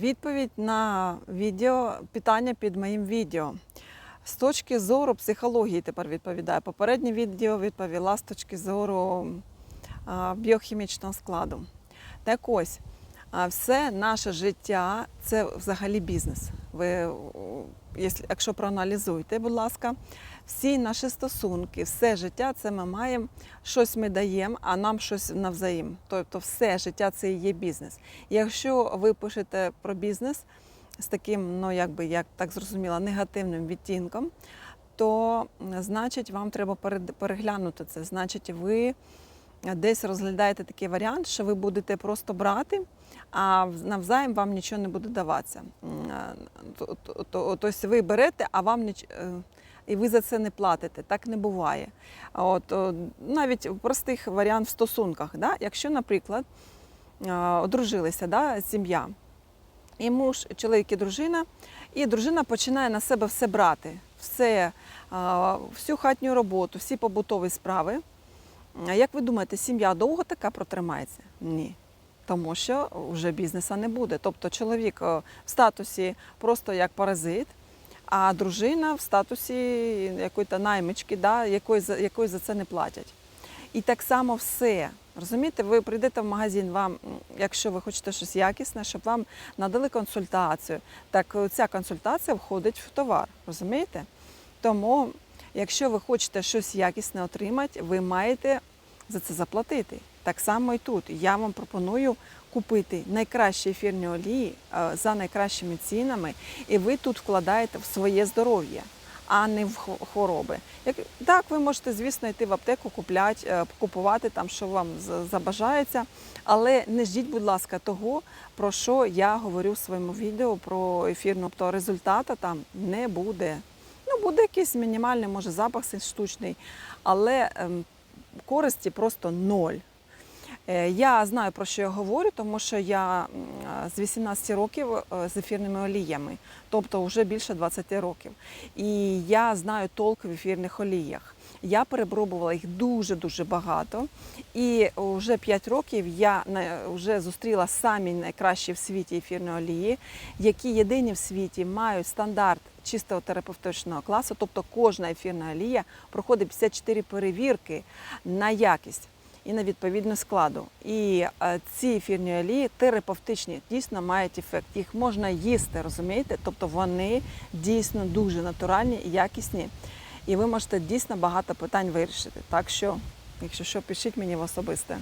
Відповідь на відео, питання під моїм відео. З точки зору психології тепер відповідає. Попереднє відео відповіла з точки зору біохімічного складу. Так ось, а, все наше життя це взагалі бізнес. Ви, якщо- якщо проаналізуєте, будь ласка, всі наші стосунки, все життя це ми маємо, щось ми даємо, а нам щось навзаєм. Тобто все життя це і є бізнес. Якщо ви пишете про бізнес з таким, ну якби як так зрозуміло, негативним відтінком, то значить вам треба переглянути це. Значить, ви десь розглядаєте такий варіант, що ви будете просто брати, а навзаєм вам нічого не буде даватися. Тобто ви берете, а вам ніч... е, і ви за це не платите. Так не буває. От, навіть простих варіант в стосунках. Да? Якщо, наприклад, е, одружилися да, сім'я, і муж, чоловік і дружина, і дружина починає на себе все брати, все, всю хатню роботу, всі побутові справи. А Як ви думаєте, сім'я довго така протримається? Ні. Тому що вже бізнесу не буде. Тобто чоловік в статусі просто як паразит, а дружина в статусі якоїсь наймички, да, якої, якої за це не платять. І так само все. Розумієте, ви прийдете в магазин, вам, якщо ви хочете щось якісне, щоб вам надали консультацію. Так е, ця консультація входить в товар. Розумієте? Тому, якщо ви хочете щось якісне отримати, ви маєте за це заплатити. Так само і тут. Я вам пропоную купити найкращі ефірні олії е, за найкращими цінами, і ви тут вкладаєте в своє здоров'я, а не в хвороби. Як так, ви можете, звісно, йти в аптеку, купляти, е, купувати там, що вам забажається, але не ждіть, будь ласка, того, про що я говорю в своєму відео про ефірну, тобто результату там не буде. Буде якийсь мінімальний, може, запах штучний, але ем, користі просто ноль. Е, Я знаю про що я говорю, тому що я е, з 18 років е, з ефірними оліями, тобто вже більше 20 років. І я знаю толк в ефірних оліях. Я перепробувала їх дуже дуже багато. І вже 5 років я вже зустріла самі найкращі в світі ефірні олії, які єдині в світі мають стандарт чистого терапевтичного класу, тобто кожна ефірна олія проходить 54 перевірки на якість і на відповідну складу. І е, ці ефірні олії терапевтичні дійсно мають ефект. Їх можна їсти, розумієте? Тобто вони дійсно дуже натуральні і якісні. І ви можете дійсно багато питань вирішити. Так що, якщо що, пишіть мені в особисте.